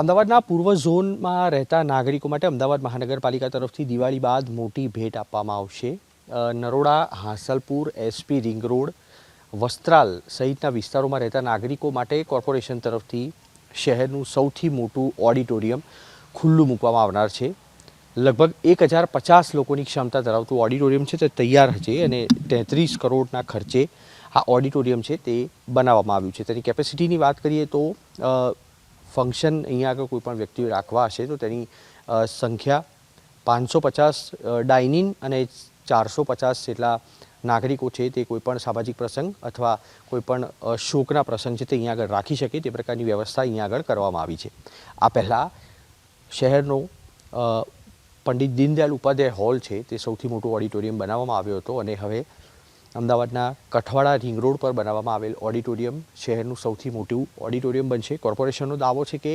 અમદાવાદના પૂર્વ ઝોનમાં રહેતા નાગરિકો માટે અમદાવાદ મહાનગરપાલિકા તરફથી દિવાળી બાદ મોટી ભેટ આપવામાં આવશે. Naroda, Hansalpur, SP ring road, Vastral સહિતના વિસ્તારોમાં રહેતા નાગરિકો માટે કોર્પોરેશન તરફથી શહેરનું સૌથી મોટું ઓડિટોરિયમ ખુલ્લું મૂકવામાં આવનાર છે. લગભગ એક હજાર પચાસ લોકોની ક્ષમતા ધરાવતું ઓડિટોરિયમ છે તે તૈયાર છે અને તેત્રીસ કરોડના ખર્ચે આ ઓડિટોરિયમ છે તે બનાવવામાં આવ્યું છે. તેની કેપેસિટીની વાત કરીએ તો ફંક્શન અહીંયા આગળ કોઈ પણ વ્યક્તિઓ રાખવા હશે તો તેની સંખ્યા પાંચસો પચાસ ડાઇનિંગ અને ચારસો પચાસ જેટલા નાગરિકો છે તે કોઈ પણ સામાજિક પ્રસંગ અથવા કોઈપણ શોકના પ્રસંગ છે તે અહીંયા આગળ રાખી શકે તે પ્રકારની વ્યવસ્થા અહીંયા આગળ કરવામાં આવી છે. આ પહેલાં શહેરનો પંડિત દીનદયાળ ઉપાધ્યાય હોલ છે તે સૌથી મોટું ઓડિટોરિયમ બનાવવામાં આવ્યો હતો અને હવે અમદાવાદના કઠવાડા રિંગ રોડ પર બનાવવામાં આવેલ ઓડિટોરિયમ શહેરનું સૌથી મોટું ઓડિટોરિયમ બનશે. કોર્પોરેશનનો દાવો છે કે